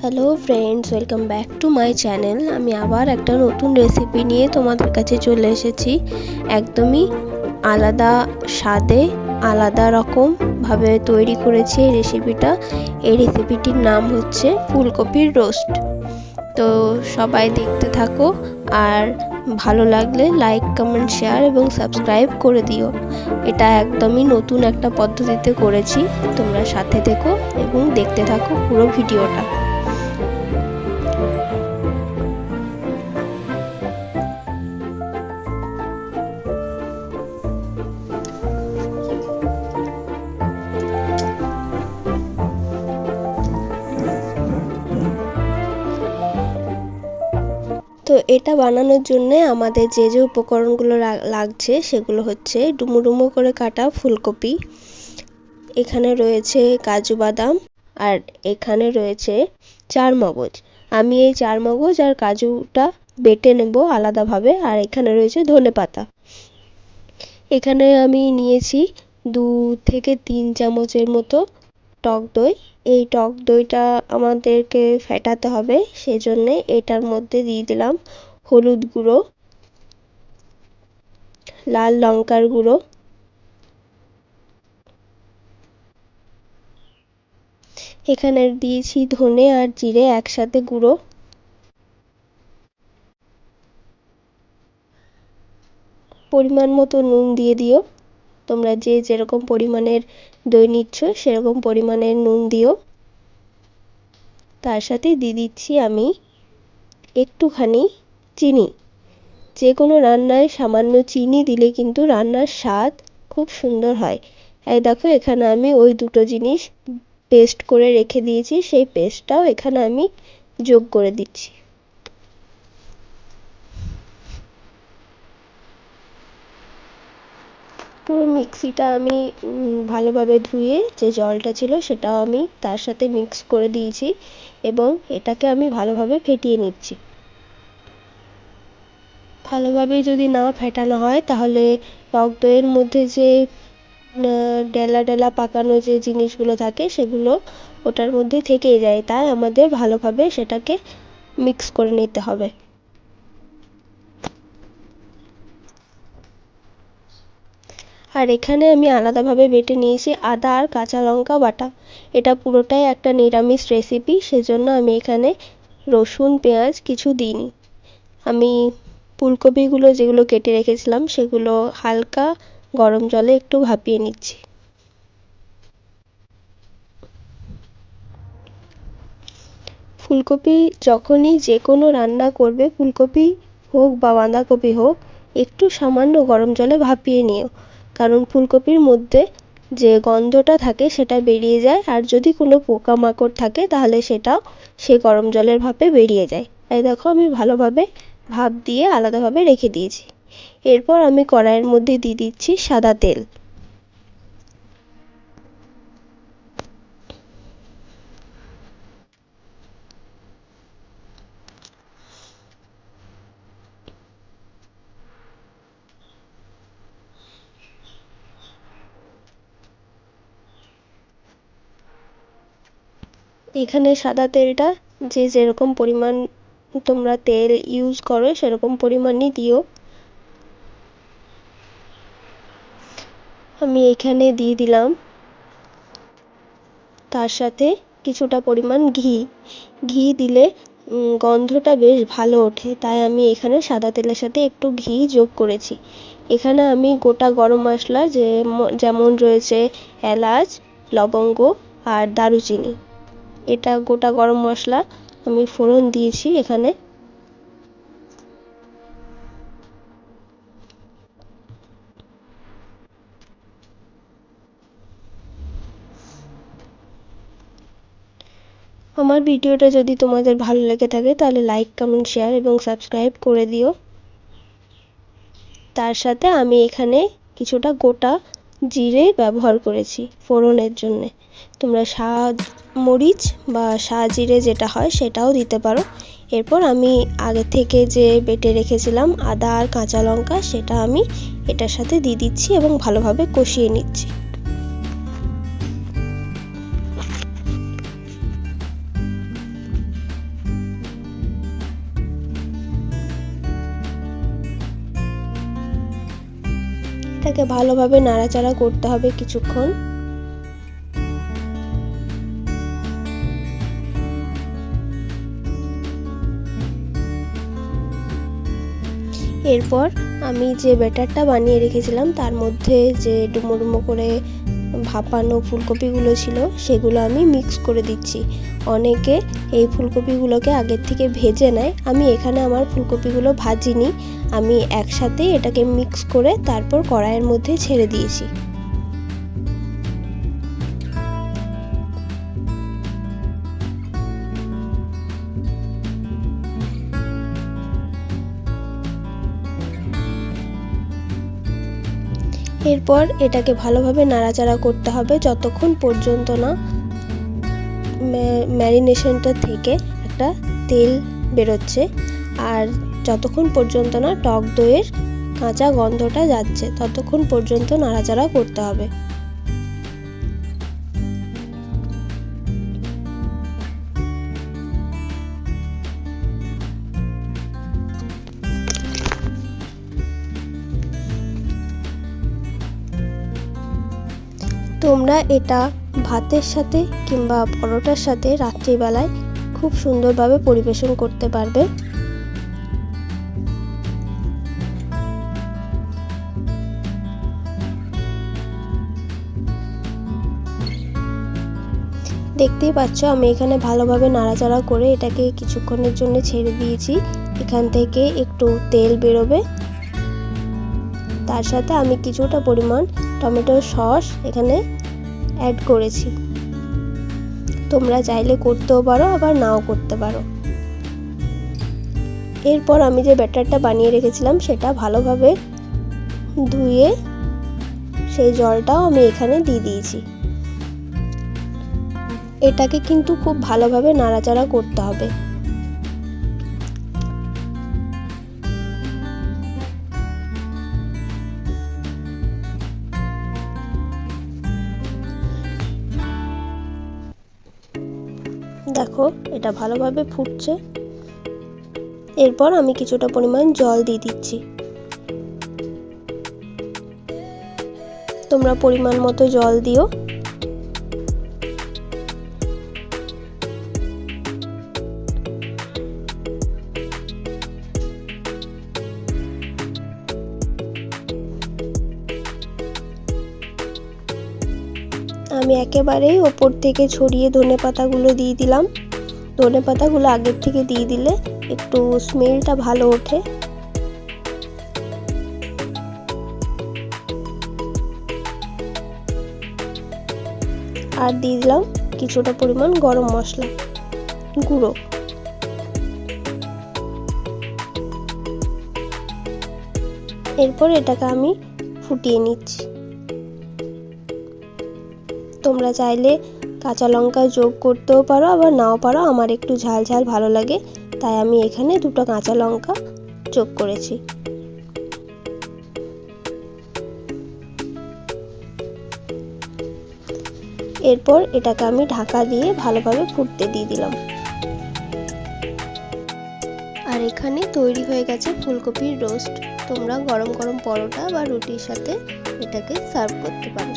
Hello friends welcome back to my channel আমি আবার একটা নতুন রেসিপি নিয়ে তোমাদের কাছে চলে এসেছি। একদমই আলাদা স্বাদে আলাদা রকম ভাবে তৈরি করেছি এই রেসিপিটা এই রেসিপিটির নাম হচ্ছে ফুলকপির রোস্ট তো সবাই দেখতে থাকো আর ভালো লাগলে লাইক কমেন্ট শেয়ার এবং সাবস্ক্রাইব করে দিও। এটা একদমই নতুন একটা পদ্ধতিতে করেছি। তোমরা সাথে থেকো এবং দেখতে থাকো পুরো ভিডিওটা তো এটা বানানোর জন্য আমাদের যে যে উপকরণগুলো লাগছে সেগুলো হচ্ছে ডুমো ডুমো করে কাটা ফুলকপি। এখানে রয়েছে কাজু বাদাম আর এখানে রয়েছে চার মগজ। আমি এই চার মগজ আর কাজুটা বেটে নেব আলাদাভাবে আর এখানে রয়েছে ধনে পাতা। এখানে আমি নিয়েছি দু থেকে তিন চামচের মতো টক দই এই টক দইটা আমাদেরকে ফেটাতে হবে, সেজন্যে এটার মধ্যে দিয়ে দিলাম হলুদ গুঁড়ো, লাল লঙ্কার গুঁড়ো, এখানে দিয়েছি ধনে আর জিরে একসাথে গুঁড়ো। পরিমাণ মতো নুন দিয়ে দিও। তোমরা যে যেরকম পরিমাণের দই নিচ্ছ, সেরকম পরিমাণের নুন দিও। তার সাথে দিয়ে দিচ্ছি আমি একটুখানি চিনি। যে কোনো রান্নায় সামান্য চিনি দিলে কিন্তু রান্নার স্বাদ খুব সুন্দর হয়। এই দেখো, এখানে আমি ওই দুটো জিনিস পেস্ট করে রেখে দিয়েছি, সেই পেস্টটাও এখানে আমি যোগ করে দিচ্ছি। তো মিক্সিটা আমি ভালোভাবে ধুয়ে যে জলটা ছিল সেটাও আমি তার সাথে মিক্স করে দিয়েছি এবং এটাকে আমি ভালোভাবে ফেটিয়ে নিচ্ছি। ভালোভাবে যদি না ফেটানো হয় তাহলে টক দইয়ের মধ্যে যে ডেলা ডেলা পাকানো যে জিনিসগুলো থাকে সেগুলো ওটার মধ্যে থেকেই যায়। তাই আমাদের ভালোভাবে সেটাকে মিক্স করে নিতে হবে। আর এখানে আমি আলাদাভাবে বেটে নিয়েছি আদা আর কাঁচা লঙ্কা বাটা। এটা পুরোটাই একটা নিরামিষ রেসিপি সেজন্য আমি এখানে রসুন, পেঁয়াজ কিছু দিইনি। আমি ফুলকপিগুলো যেগুলো কেটে রেখেছিলাম, সেগুলো হালকা গরম জলে একটু ভাপিয়ে নিচ্ছি। ফুলকপি যখনই যে কোনো রান্না করবে, ফুলকপি হোক বা বাঁধাকপি হোক, একটু সামান্য গরম জলে ভাপিয়ে নিও। কারণ ফুলকপির মধ্যে যে গন্ধটা থাকে সেটা বেরিয়ে যায়, আর যদি কোনো পোকামাকড় থাকে তাহলে সেটাও সে গরম জলের ভাপে বেরিয়ে যায়। তাই দেখো আমি ভালোভাবে ভাপ দিয়ে আলাদাভাবে রেখে দিয়েছি। এরপর আমি কড়াইয়ের মধ্যে দিয়ে দিচ্ছি সাদা তেল। এখানে সাদা তেলটা যে যেরকম পরিমাণ তোমরা তেল ইউজ করো, সেরকম পরিমাণই দিও। আমি এখানে দিয়ে দিলাম। তার সাথে কিছুটা পরিমাণ ঘি। ঘি দিলে গন্ধটা বেশ ভালো ওঠে, তাই আমি এখানে সাদা তেলের সাথে একটু ঘি যোগ করেছি। এখানে আমি গোটা গরম মশলা যে, যেমন রয়েছে এলাচ, লবঙ্গ আর দারুচিনি। এটা গোটা গরম মশলা আমি ফোড়ন দিয়েছি এখানে। আমার ভিডিওটা যদি তোমাদের ভালো লেগে থাকে তাহলে লাইক কমেন্ট শেয়ার এবং সাবস্ক্রাইব করে দিও। তার সাথে আমি এখানে কিছুটা গোটা জিরে ব্যবহার করেছি ফোড়নের জন্যে। তোমরা স্বাদ মরিচ বা সাজিরে যেটা হয় সেটাও দিতে পারো। এরপর আমি আগে থেকে যে বেটে রেখেছিলাম আদা আর কাঁচা লঙ্কা, সেটা আমি এটার সাথে দিয়ে দিচ্ছি এবং ভালোভাবে কষিয়ে নিচ্ছি। এটাকে ভালোভাবে নাড়াচাড়া করতে হবে কিছুক্ষণ। এরপর আমি যে ব্যাটারটা বানিয়ে রেখেছিলাম, তার মধ্যে যে ডুমো ডুমো করে ভাপানো ফুলকপিগুলো ছিল, সেগুলো আমি মিক্স করে দিচ্ছি। অনেকে এই ফুলকপিগুলোকে আগের থেকে ভেজে নেয়। আমি এখানে আমার ফুলকপিগুলো ভাজিনি। আমি একসাথে এটাকে মিক্স করে তারপর কড়াইয়ের মধ্যে ছেড়ে দিয়েছি। এরপর এটাকে ভালোভাবে নাড়াচাড়া করতে হবে যতক্ষণ পর্যন্ত না ম্যারিনেশনটা থেকে একটা তেল বেরোচ্ছে। আর যতক্ষণ পর্যন্ত না টক দইয়ের কাঁচা গন্ধটা যাচ্ছে, ততক্ষণ পর্যন্ত নাড়াচাড়া করতে হবে। তোমরা এটা ভাতের সাথে কিংবা পরোটার সাথে রাত্রিবেলায় খুব সুন্দরভাবে পরিবেশন করতে পারবে। দেখতেই পাচ্ছ, আমি এখানে ভালোভাবে নাড়াচাড়া করে এটাকে কিছুক্ষণের জন্য ছেড়ে দিয়েছি। এখান থেকে একটু তেল বেরোবে। তার সাথে আমি কিছুটা পরিমাণ টমেটো সস এখানে অ্যাড করেছি। তোমরা চাইলে করতেও পারো, আবার নাও করতে পারো। এরপর আমি যে ব্যাটারটা বানিয়ে রেখেছিলাম, সেটা ভালোভাবে ধুয়ে সেই জলটাও আমি এখানে দিয়ে দিয়েছি। এটাকে কিন্তু খুব ভালোভাবে নাড়াচাড়া করতে হবে। দেখো এটা ভালোভাবে ফুটছে। এরপর আমি কিছুটা পরিমাণ জল দিয়ে দিচ্ছি। তোমরা পরিমাণ মতো জল দিও। আমি একেবারেই ওপর থেকে ছড়িয়ে ধনে পাতাগুলো দিয়ে দিলাম। ধনে পাতাগুলো আগের থেকে দিয়ে দিলে একটু স্মেলটা ভালো ওঠে। আর দিয়ে দিলাম কিছুটা পরিমাণ গরম মশলা, গুঁড়ো। এরপর এটাকে আমি ফুটিয়ে নিচ্ছি। তোমরা চাইলে কাঁচা লঙ্কা যোগ করতেও পারো, আবার নাও পারো। আমার একটু ঝাল ঝাল ভালো লাগে, তাই আমি এখানে দুটো কাঁচা লঙ্কা যোগ করেছি। এরপর এটাকে আমি ঢাকা দিয়ে ভালোভাবে ফুটতে দিয়ে দিলাম। আর এখানে তৈরি হয়ে গেছে ফুলকপির রোস্ট। তোমরা গরম গরম পরোটা বা রুটির সাথে এটাকে সার্ভ করতে পারো।